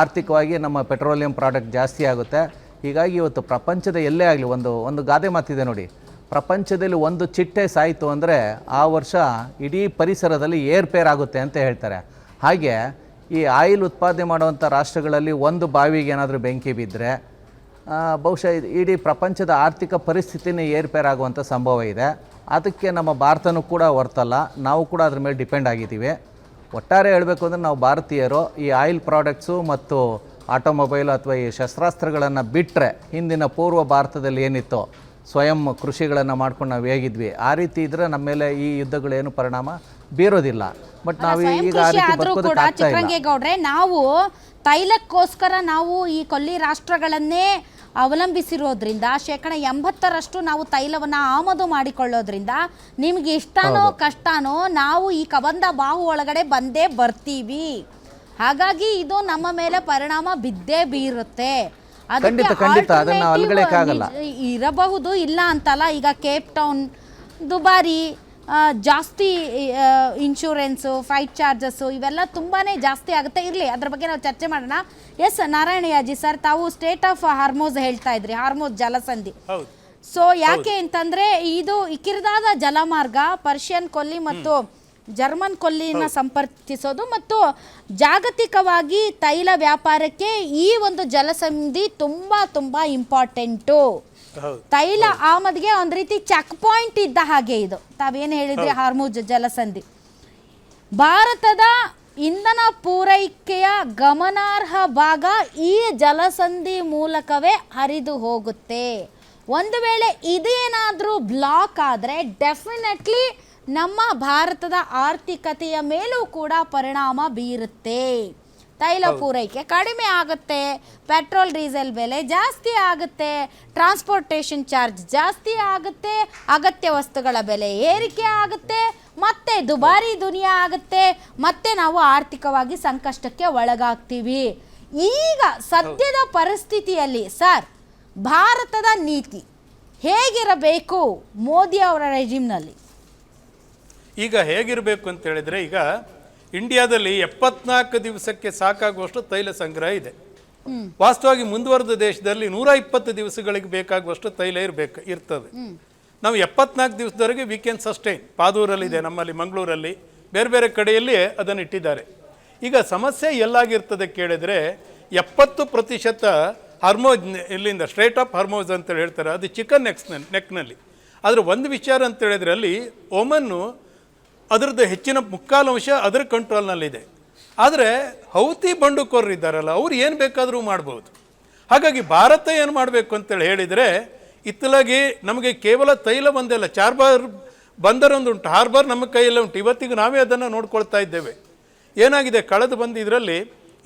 ಆರ್ಥಿಕವಾಗಿ ನಮ್ಮ petroleum product ಜಾಸ್ತಿ ಆಗುತ್ತೆ. ಹೀಗಾಗಿ ಇವತ್ತು ಪ್ರಪಂಚದ ಎಲ್ಲೇ ಆಗಲಿ ಒಂದು ಒಂದು ಗಾದೆ ಮಾತಿದೆ ನೋಡಿ. ಪ್ರಪಂಚದಲ್ಲಿ ಒಂದು ಚಿಟ್ಟೆ ಸಾಯಿತು ಅಂದರೆ ಆ ವರ್ಷ ಇಡೀ ಪರಿಸರದಲ್ಲಿ ಏರ್ಪೇರ್ ಆಗುತ್ತೆ ಅಂತ ಹೇಳ್ತಾರೆ. ಹಾಗೆ ಈ ಆಯಿಲ್ ಉತ್ಪಾದನೆ ಮಾಡುವಂಥ ರಾಷ್ಟ್ರಗಳಲ್ಲಿ ಒಂದು ಬಾವಿಗೆ ಏನಾದರೂ ಬೆಂಕಿ ಬಿದ್ದರೆ ಬಹುಶಃ ಇಡೀ ಪ್ರಪಂಚದ ಆರ್ಥಿಕ ಪರಿಸ್ಥಿತಿನೇ ಏರ್ಪೇರಾಗುವಂಥ ಸಂಭವ ಇದೆ. ಅದಕ್ಕೆ ನಮ್ಮ ಭಾರತನೂ ಕೂಡ ಹೊರ್ತಲ್ಲ. ನಾವು ಕೂಡ ಅದ್ರ ಮೇಲೆ ಡಿಪೆಂಡ್ ಆಗಿದ್ದೀವಿ. ಒಟ್ಟಾರೆ ಹೇಳಬೇಕು ಅಂದರೆ ನಾವು ಭಾರತೀಯರು ಈ ಆಯಿಲ್ ಪ್ರಾಡಕ್ಟ್ಸು ಮತ್ತು ಆಟೋಮೊಬೈಲ್ ಅಥವಾ ಈ ಶಸ್ತ್ರಾಸ್ತ್ರಗಳನ್ನು ಬಿಟ್ಟರೆ ಹಿಂದಿನ ಪೂರ್ವ ಭಾರತದಲ್ಲಿ ಏನಿತ್ತು ಸ್ವಯಂ ಕೃಷಿಗಳನ್ನು ಮಾಡ್ಕೊಂಡು ನಾವು ಹೇಗಿದ್ವಿ ಆ ರೀತಿ ಇದ್ದರೆ ನಮ್ಮ ಮೇಲೆ ಈ ಯುದ್ಧಗಳೇನು ಪರಿಣಾಮ ಬೀರೋದಿಲ್ಲ. ಬಟ್ ನಾವು ಈಗ ಆ ರೀತಿ ಬದುಕೋದಕ್ಕೆ ನಾವು ತೈಲಕ್ಕೋಸ್ಕರ ನಾವು ಈ ಕೊಲ್ಲಿ ರಾಷ್ಟ್ರಗಳನ್ನೇ ಅವಲಂಬಿಸಿರೋದ್ರಿಂದ ಶೇಕಡ ಎಂಬತ್ತರಷ್ಟು ನಾವು ತೈಲವನ್ನ ಆಮದು ಮಾಡಿಕೊಳ್ಳೋದ್ರಿಂದ ನಿಮ್ಗೆ ಇಷ್ಟನೋ ಕಷ್ಟನೋ ನಾವು ಈ ಕಬಂದ ಬಾಹು ಒಳಗಡೆ ಬಂದೇ ಬರ್ತೀವಿ. ಹಾಗಾಗಿ ಇದು ನಮ್ಮ ಮೇಲೆ ಪರಿಣಾಮ ಬಿದ್ದೇ ಬೀರುತ್ತೆ. ಇರಬಹುದು. ಇಲ್ಲ ಅಂತಲ್ಲ ಈಗ ಕೇಪ್ ಟೌನ್ ದುಬಾರಿ ಜಾಸ್ತಿ ಇನ್ಶೂರೆನ್ಸು ಫೈಟ್ ಚಾರ್ಜಸ್ಸು ಇವೆಲ್ಲ ತುಂಬಾ ಜಾಸ್ತಿ ಆಗುತ್ತೆ. ಇರಲಿ ಅದ್ರ ಬಗ್ಗೆ ನಾವು ಚರ್ಚೆ ಮಾಡೋಣ. ಎಸ್ ನಾರಾಯಣಯಾಜಿ ಸರ್ ತಾವು ಸ್ಟೇಟ್ ಆಫ್ ಹಾರ್ಮೋಸ್ ಹೇಳ್ತಾ ಇದ್ರಿ ಹಾರ್ಮೋಸ್ ಜಲಸಂಧಿ. ಸೊ ಯಾಕೆ ಅಂತಂದ್ರೆ ಇದು ಕಿರಿದಾದ ಜಲಮಾರ್ಗ ಪರ್ಷಿಯನ್ ಕೊಲ್ಲಿ ಮತ್ತು ಜರ್ಮನ್ ಕೊಲ್ಲಿನ ಸಂಪರ್ಕಿಸೋದು ಮತ್ತು ಜಾಗತಿಕವಾಗಿ ತೈಲ ವ್ಯಾಪಾರಕ್ಕೆ ಈ ಒಂದು ಜಲಸಂಧಿ ತುಂಬಾ ತುಂಬಾ ಇಂಪಾರ್ಟೆಂಟು ತೈಲ ಆಮದ್ಗೆ ಒಂದು ರೀತಿ ಚೆಕ್ ಪಾಯಿಂಟ್ ಇದ್ದ ಹಾಗೆ ಇದು. ತಾವೇನು ಹೇಳಿದ್ರಿ ಹಾರ್ಮೋಜ್ ಜಲಸಂಧಿ? ಭಾರತದ ಇಂಧನ ಪೂರೈಕೆಯ ಗಮನಾರ್ಹ ಭಾಗ ಈ ಜಲಸಂಧಿ ಮೂಲಕವೇ ಹರಿದು ಹೋಗುತ್ತೆ. ಒಂದು ವೇಳೆ ಇದೇನಾದರೂ ಬ್ಲಾಕ್ ಆದರೆ ಡೆಫಿನೆಟ್ಲಿ ನಮ್ಮ ಭಾರತದ ಆರ್ಥಿಕತೆಯ ಮೇಲೂ ಕೂಡ ಪರಿಣಾಮ ಬೀರುತ್ತೆ. ತೈಲ ಪೂರೈಕೆ ಕಡಿಮೆ ಆಗುತ್ತೆ ಪೆಟ್ರೋಲ್ ಡೀಸೆಲ್ ಬೆಲೆ ಜಾಸ್ತಿ ಆಗುತ್ತೆ ಟ್ರಾನ್ಸ್ಪೋರ್ಟೇಷನ್ ಚಾರ್ಜ್ ಜಾಸ್ತಿ ಆಗುತ್ತೆ ಅಗತ್ಯ ವಸ್ತುಗಳ ಬೆಲೆ ಏರಿಕೆ ಆಗುತ್ತೆ ಮತ್ತೆ ದುಬಾರಿ ದುನಿಯಾ ಆಗುತ್ತೆ ಮತ್ತೆ ನಾವು ಆರ್ಥಿಕವಾಗಿ ಸಂಕಷ್ಟಕ್ಕೆ ಒಳಗಾಗ್ತೀವಿ. ಈಗ ಸದ್ಯದ ಪರಿಸ್ಥಿತಿಯಲ್ಲಿ ಸರ್ ಭಾರತದ ನೀತಿ ಹೇಗಿರಬೇಕು ಮೋದಿ ಅವರ ರೆಜಿಮ್ನಲ್ಲಿ ಈಗ ಹೇಗಿರಬೇಕು ಅಂತ ಹೇಳಿದ್ರೆ ಈಗ ಇಂಡಿಯಾದಲ್ಲಿ ಎಪ್ಪತ್ನಾಲ್ಕು ದಿವಸಕ್ಕೆ ಸಾಕಾಗುವಷ್ಟು ತೈಲ ಸಂಗ್ರಹ ಇದೆ. ವಾಸ್ತವವಾಗಿ ಮುಂದುವರೆದ ದೇಶದಲ್ಲಿ ನೂರ ಇಪ್ಪತ್ತು ದಿವಸಗಳಿಗೆ ಬೇಕಾಗುವಷ್ಟು ತೈಲ ಇರಬೇಕು, ಇರ್ತದೆ. ನಾವು ಎಪ್ಪತ್ನಾಲ್ಕು ದಿವಸದವರೆಗೆ ವಿ ಕ್ಯಾನ್ ಸಸ್ಟೈನ್ ಪಾದೂರಲ್ಲಿದೆ, ನಮ್ಮಲ್ಲಿ, ಮಂಗಳೂರಲ್ಲಿ, ಬೇರೆ ಬೇರೆ ಕಡೆಯಲ್ಲಿ ಅದನ್ನು ಇಟ್ಟಿದ್ದಾರೆ. ಈಗ ಸಮಸ್ಯೆ ಎಲ್ಲಾಗಿರ್ತದೆ ಕೇಳಿದ್ರೆ, ಎಪ್ಪತ್ತು ಪ್ರತಿಶತ ಹರ್ಮೋಜ್ ಇಲ್ಲಿಂದ ಸ್ಟ್ರೇಟ್ ಆಫ್ ಹರ್ಮೋಜ್ ಅಂತೇಳಿ ಹೇಳ್ತಾರೆ, ಅದು ಚಿಕನ್ ನೆಕ್ಸ್ ನೆಕ್ನಲ್ಲಿ ಆದರೆ ಒಂದು ವಿಚಾರ ಅಂತೇಳಿದ್ರೆ ಅಲ್ಲಿ, ಒಮನ್ನು ಅದರದ್ದು ಹೆಚ್ಚಿನ ಮುಕ್ಕಾಲು ಅಂಶ ಅದರ ಕಂಟ್ರೋಲ್ನಲ್ಲಿದೆ. ಆದರೆ ಹೌತಿ ಬಂಡುಕೋರರು ಇದ್ದಾರಲ್ಲ, ಅವ್ರು ಏನು ಬೇಕಾದರೂ ಮಾಡ್ಬೋದು. ಹಾಗಾಗಿ ಭಾರತ ಏನು ಮಾಡಬೇಕು ಅಂತೇಳಿ ಹೇಳಿದರೆ, ಇತ್ತಲಾಗಿ ನಮಗೆ ಕೇವಲ ತೈಲ ಒಂದಲ್ಲ ಚಾರ್ಬಾರ್ ಬಂದರೊಂದು ಉಂಟು, ಹಾರ್ಬರ್ ನಮ್ಮ ಕೈಯಲ್ಲೇ ಉಂಟು. ಇವತ್ತಿಗೂ ನಾವೇ ಅದನ್ನು ನೋಡ್ಕೊಳ್ತಾ ಇದ್ದೇವೆ. ಏನಾಗಿದೆ, ಕಳೆದು ಬಂದ ಇದರಲ್ಲಿ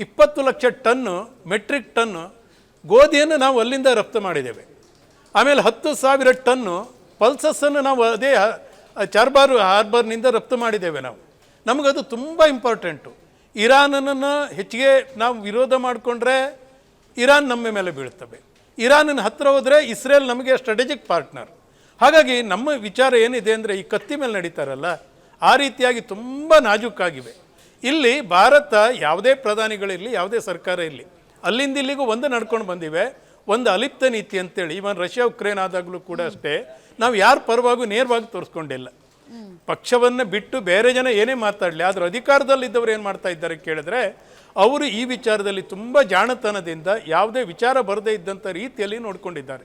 ಇಪ್ಪತ್ತು ಲಕ್ಷ ಟನ್ನು, ಮೆಟ್ರಿಕ್ ಟನ್ನು ಗೋಧಿಯನ್ನು ನಾವು ಅಲ್ಲಿಂದ ರಫ್ತು ಮಾಡಿದ್ದೇವೆ. ಆಮೇಲೆ ಹತ್ತು ಸಾವಿರ ಟನ್ನು ಪಲ್ಸಸ್ಸನ್ನು ನಾವು ಅದೇ ಚಾರ್ಬಾರು, ಹಾರ್ಬರ್ನಿಂದ ರಫ್ತು ಮಾಡಿದ್ದೇವೆ ನಾವು. ನಮಗದು ತುಂಬ ಇಂಪಾರ್ಟೆಂಟು. ಇರಾನನ್ನು ಹೆಚ್ಚಿಗೆ ನಾವು ವಿರೋಧ ಮಾಡಿಕೊಂಡ್ರೆ ಇರಾನ್ ನಮ್ಮ ಮೇಲೆ ಬೀಳ್ತವೆ. ಇರಾನಿನ ಹತ್ತಿರ ಹೋದರೆ ಇಸ್ರೇಲ್ ನಮಗೆ ಸ್ಟ್ರಾಟಜಿಕ್ ಪಾರ್ಟ್ನರ್ ಹಾಗಾಗಿ ನಮ್ಮ ವಿಚಾರ ಏನಿದೆ ಅಂದರೆ ಈ ಕತ್ತಿ ಮೇಲೆ ನಡೀತಾರಲ್ಲ, ಆ ರೀತಿಯಾಗಿ ತುಂಬ ನಾಜೂಕಾಗಿವೆ. ಇಲ್ಲಿ ಭಾರತ ಯಾವುದೇ ಪ್ರಧಾನಿಗಳಿರಲಿ ಯಾವುದೇ ಸರ್ಕಾರ ಇರಲಿ, ಅಲ್ಲಿಂದ ಇಲ್ಲಿಗೂ ಒಂದು ನಡ್ಕೊಂಡು ಬಂದಿವೆ. ಒಂದು ಅಲಿಪ್ತ ನೀತಿ ಅಂತೇಳಿ ಇವನ್ ರಷ್ಯಾ, ಉಕ್ರೇನ್ ಆದಾಗಲೂ ಕೂಡ ಅಷ್ಟೇ. ನಾವು ಯಾರ ಪರವಾಗೂ ನೇರವಾಗಿ ತೋರಿಸ್ಕೊಂಡಿಲ್ಲ. ಪಕ್ಷವನ್ನು ಬಿಟ್ಟು ಬೇರೆ ಜನ ಏನೇ ಮಾತಾಡಲಿ, ಆದರೆ ಅಧಿಕಾರದಲ್ಲಿದ್ದವರು ಏನು ಮಾಡ್ತಾ ಇದ್ದಾರೆ ಕೇಳಿದ್ರೆ, ಅವರು ಈ ವಿಚಾರದಲ್ಲಿ ತುಂಬ ಜಾಣತನದಿಂದ ಯಾವುದೇ ವಿಚಾರ ಬರದೇ ಇದ್ದಂಥ ರೀತಿಯಲ್ಲಿ ನೋಡ್ಕೊಂಡಿದ್ದಾರೆ.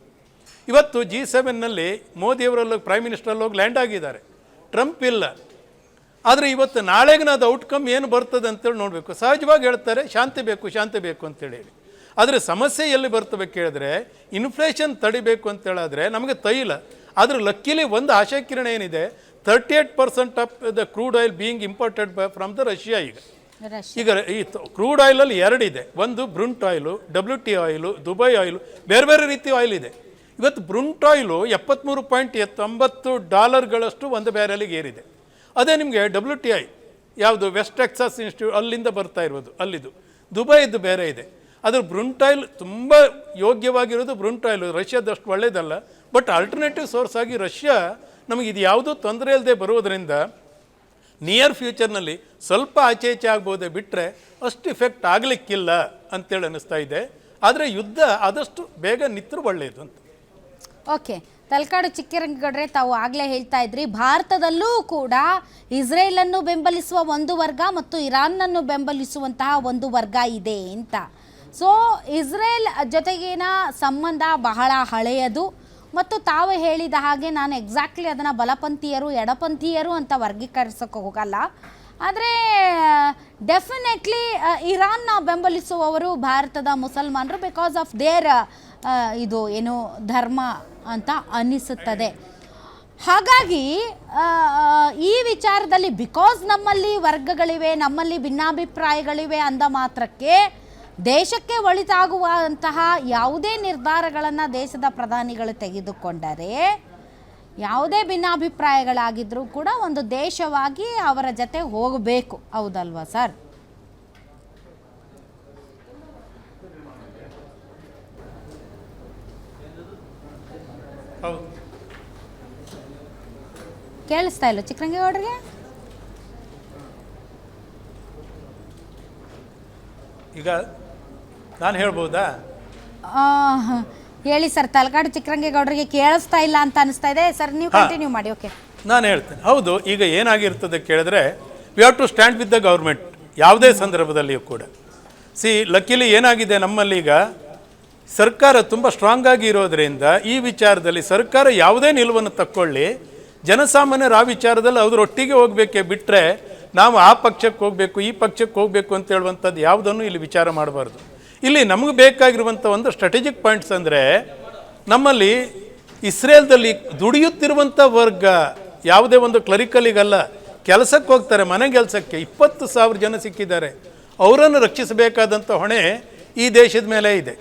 ಇವತ್ತು ಜಿ ಸೆವೆನ್ನಲ್ಲಿ ಮೋದಿಯವರಲ್ಲೋಗಿ ಪ್ರೈಮ್ ಮಿನಿಸ್ಟರಲ್ಲೋಗಿ ಲ್ಯಾಂಡ್ ಆಗಿದ್ದಾರೆ. ಟ್ರಂಪ್ ಇಲ್ಲ. ಆದರೆ ಇವತ್ತು ನಾಳೆಗಿನ ಅದು ಔಟ್ಕಮ್ ಏನು ಬರ್ತದೆ ಅಂತೇಳಿ ನೋಡಬೇಕು. ಸಹಜವಾಗಿ ಹೇಳ್ತಾರೆ, ಶಾಂತಿ ಬೇಕು ಶಾಂತಿ ಬೇಕು ಅಂತೇಳಿ ಆದರೆ ಸಮಸ್ಯೆ ಎಲ್ಲಿ ಬರ್ತವೆ ಕೇಳಿದ್ರೆ ಇನ್ಫ್ಲೇಷನ್ ತಡಿಬೇಕು ಅಂತೇಳಾದರೆ ನಮಗೆ ತೈಲ. ಆದರೆ ಲಕ್ಕಿಲಿ ಒಂದು ಆಶಾಕಿರಣ ಏನಿದೆ thirty eight percent of the crude oil being imported from the Russia ಈಗ. ಈಗ ಈ ಕ್ರೂಡ್ ಆಯಿಲಲ್ಲಿ ಎರಡಿದೆ ಒಂದು brent oil W T oil Dubai oil ಬೇರೆ ಬೇರೆ ರೀತಿ ಆಯಿಲ್ ಇದೆ. ಇವತ್ತು ಬ್ರುಂಟ್ ಆಯಿಲು ಎಪ್ಪತ್ತ್ಮೂರು ಪಾಯಿಂಟ್ ಎತ್ತೊಂಬತ್ತು ಡಾಲರ್ಗಳಷ್ಟು ಒಂದು ಬ್ಯಾರಲಿಗೆ ಏರಿದೆ. ಅದೇ ನಿಮಗೆ ಡಬ್ಲ್ಯೂ ಟಿ ಐ ಯಾವುದು ವೆಸ್ಟ್ ಟೆಕ್ಸಾಸ್ ಇನ್ಸ್ಟಿಟ್ಯೂಟ್ ಅಲ್ಲಿಂದ ಬರ್ತಾ ಇರೋದು ಅಲ್ಲಿದು. ದುಬೈದು ಬೇರೆ ಇದೆ. ಆದರೆ ಬ್ರುಂಟ್ ಆಯಿಲ್ ತುಂಬ ಯೋಗ್ಯವಾಗಿರೋದು ಬ್ರುಂಟ್ ಆಯಿಲು ರಷ್ಯಾದಷ್ಟು ಒಳ್ಳೇದಲ್ಲ. ಬಟ್ ಆಲ್ಟರ್ನೇಟಿವ್ ಸೋರ್ಸ್ ಆಗಿ ರಷ್ಯಾ ನಮಗೆ ಇದು ಯಾವುದೂ ತೊಂದರೆ ಇಲ್ಲದೆ ಬರುವುದರಿಂದ ನಿಯರ್ ಫ್ಯೂಚರ್ನಲ್ಲಿ ಸ್ವಲ್ಪ ಆಚೆ ಈಚೆ ಆಗ್ಬೋದೇ ಬಿಟ್ಟರೆ ಅಷ್ಟು ಇಫೆಕ್ಟ್ ಆಗಲಿಕ್ಕಿಲ್ಲ ಅಂತೇಳಿ ಅನ್ನಿಸ್ತಾ ಇದೆ. ಆದರೆ ಯುದ್ಧ ಆದಷ್ಟು ಬೇಗ ನಿತ್ರ ಒಳ್ಳೆಯದು ಅಂತ. ಓಕೆ ತಲಕಾಡು ಚಿಕ್ಕರಂಗಗೌಡ್ರೆ ತಾವು ಆಗಲೇ ಹೇಳ್ತಾ ಇದ್ರಿ. ಭಾರತದಲ್ಲೂ ಕೂಡ ಇಸ್ರೇಲನ್ನು ಬೆಂಬಲಿಸುವ ಒಂದು ವರ್ಗ ಮತ್ತು ಇರಾನ್ನನ್ನು ಬೆಂಬಲಿಸುವಂತಹ ಒಂದು ವರ್ಗ ಇದೆ ಅಂತ. ಸೊ ಇಸ್ರೇಲ್ ಜೊತೆಗಿನ ಸಂಬಂಧ ಬಹಳ ಹಳೆಯದು. ಮತ್ತು ತಾವು ಹೇಳಿದ ಹಾಗೆ ನಾನು ಎಕ್ಸಾಕ್ಟ್ಲಿ ಅದನ್ನು ಬಲಪಂಥೀಯರು, ಎಡಪಂಥೀಯರು ಅಂತ ವರ್ಗೀಕರಿಸೋಕೆ ಹೋಗಲ್ಲ. ಆದರೆ ಡೆಫಿನೆಟ್ಲಿ ಇರಾನ್ನ ಬೆಂಬಲಿಸುವವರು ಭಾರತದ ಮುಸಲ್ಮಾನರು ಬಿಕಾಸ್ ಆಫ್ ದೇರ್ ಇದು ಏನು ಧರ್ಮ ಅಂತ ಅನ್ನಿಸುತ್ತದೆ. ಹಾಗಾಗಿ ಈ ವಿಚಾರದಲ್ಲಿ ಬಿಕಾಸ್ ನಮ್ಮಲ್ಲಿ ವರ್ಗಗಳಿವೆ, ನಮ್ಮಲ್ಲಿ ಭಿನ್ನಾಭಿಪ್ರಾಯಗಳಿವೆ ಅಂದ ಮಾತ್ರಕ್ಕೆ ದೇಶಕ್ಕೆ ಒಳಿತಾಗುವಂತಹ ಯಾವುದೇ ನಿರ್ಧಾರಗಳನ್ನು ದೇಶದ ಪ್ರಧಾನಿಗಳು ತೆಗೆದುಕೊಂಡರೆ ಯಾವುದೇ ಭಿನ್ನಾಭಿಪ್ರಾಯಗಳಾಗಿದ್ದರೂ ಕೂಡ ಒಂದು ದೇಶವಾಗಿ ಅವರ ಜೊತೆ ಹೋಗಬೇಕು. ಹೌದಲ್ವಾ ಸರ್? ಕೇಳಿಸ್ತಾ ಇಲ್ಲ ಚಿಕ್ಕರಂಗೇಗೌಡರಿಗೆ? ಈಗ ನಾನು ಹೇಳ್ಬೋದಾ? ಹೇಳಿ ಸರ್ ತಲಕಾಡು ಚಿಕ್ಕರಂಗೇಗೌಡರಿಗೆ ಕೇಳಿಸ್ತಾ ಇಲ್ಲ ಅಂತ ಅನಿಸ್ತಾ ಇದೆ. ಸರ್ ನೀವು ಕಂಟಿನ್ಯೂ ಮಾಡಿ ಓಕೆ ನಾನು ಹೇಳ್ತೇನೆ. ಹೌದು ಈಗ ಏನಾಗಿರ್ತದೆ ಕೇಳಿದ್ರೆ we have to stand with the government ಯಾವುದೇ ಸಂದರ್ಭದಲ್ಲಿಯೂ ಕೂಡ. ಸಿ ಲಕ್ಕಿಲಿ ಏನಾಗಿದೆ ನಮ್ಮಲ್ಲಿ ಈಗ ಸರ್ಕಾರ ತುಂಬ ಸ್ಟ್ರಾಂಗ್ ಆಗಿ ಇರೋದ್ರಿಂದ ಈ ವಿಚಾರದಲ್ಲಿ ಸರ್ಕಾರ ಯಾವುದೇ ನಿಲುವನ್ನು ತಕ್ಕೊಳ್ಳಿ. ಜನಸಾಮಾನ್ಯರು ಆ ವಿಚಾರದಲ್ಲಿ ಅದರೊಟ್ಟಿಗೆ ಹೋಗಬೇಕೇ ಬಿಟ್ಟರೆ ನಾವು ಆ ಪಕ್ಷಕ್ಕೆ ಹೋಗಬೇಕು ಈ ಪಕ್ಷಕ್ಕೆ ಹೋಗಬೇಕು ಅಂತ ಹೇಳುವಂಥದ್ದು ಯಾವುದನ್ನು ಇಲ್ಲಿ ವಿಚಾರ ಮಾಡಬಾರ್ದು. ಇಲ್ಲಿ ನಮಗೆ ಬೇಕಾಗಿರುವಂಥ ಒಂದು ಸ್ಟ್ರಾಟಜಿಕ್ ಪಾಯಿಂಟ್ಸ್ ಅಂದರೆ ನಮ್ಮಲ್ಲಿ ಇಸ್ರೇಲ್ದಲ್ಲಿ ದುಡಿಯುತ್ತಿರುವಂಥ ವರ್ಗ ಯಾವುದೇ ಒಂದು ಕ್ಲರಿಕಲಿಗಲ್ಲ ಕೆಲಸಕ್ಕೆ ಹೋಗ್ತಾರೆ, ಮನೆ ಕೆಲಸಕ್ಕೆ ಇಪ್ಪತ್ತು ಸಾವಿರ ಜನ ಸಿಕ್ಕಿದ್ದಾರೆ. ಅವರನ್ನು ರಕ್ಷಿಸಬೇಕಾದಂಥ ಹೊಣೆ ಈ ದೇಶದ ಮೇಲೆ ಇದೆ.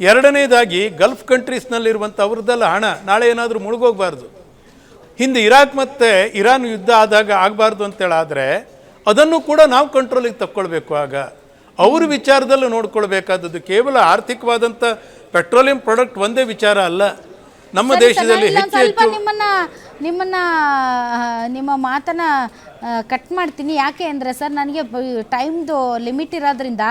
ಎರಡನೇದಾಗಿ ಗಲ್ಫ್ ಕಂಟ್ರೀಸ್ನಲ್ಲಿರುವಂಥ ಅವ್ರದ್ದೆಲ್ಲ ಹಣ ನಾಳೆ ಏನಾದರೂ ಮುಳುಗೋಗಬಾರ್ದು. ಹಿಂದೆ ಇರಾಕ್ ಮತ್ತು ಇರಾನ್ ಯುದ್ಧ ಆದಾಗ ಆಗಬಾರ್ದು ಅಂತೇಳಾದರೆ ಅದನ್ನು ಕೂಡ ನಾವು ಕಂಟ್ರೋಲಿಗೆ ತಕ್ಕೊಳ್ಬೇಕು ಆಗ. ಅವ್ರ ವಿಚಾರದಲ್ಲೂ ನೋಡ್ಕೊಳ್ಬೇಕಾದದ್ದು ಕೇವಲ ಆರ್ಥಿಕವಾದಂಥ ಪೆಟ್ರೋಲಿಯಂ ಪ್ರಾಡಕ್ಟ್ ಒಂದೇ ವಿಚಾರ ಅಲ್ಲ. ನಮ್ಮ ದೇಶದಲ್ಲಿ ಹೆಚ್ಚು ನಿಮ್ಮನ್ನ ನಿಮ್ಮನ್ನ ನಿಮ್ಮ ಮಾತನ್ನ ಕಟ್ ಮಾಡ್ತೀನಿ. ಯಾಕೆ ಅಂದ್ರೆ ಸರ್ ನನಗೆ ಟೈಮ್ದು ಲಿಮಿಟ್ ಇರೋದ್ರಿಂದ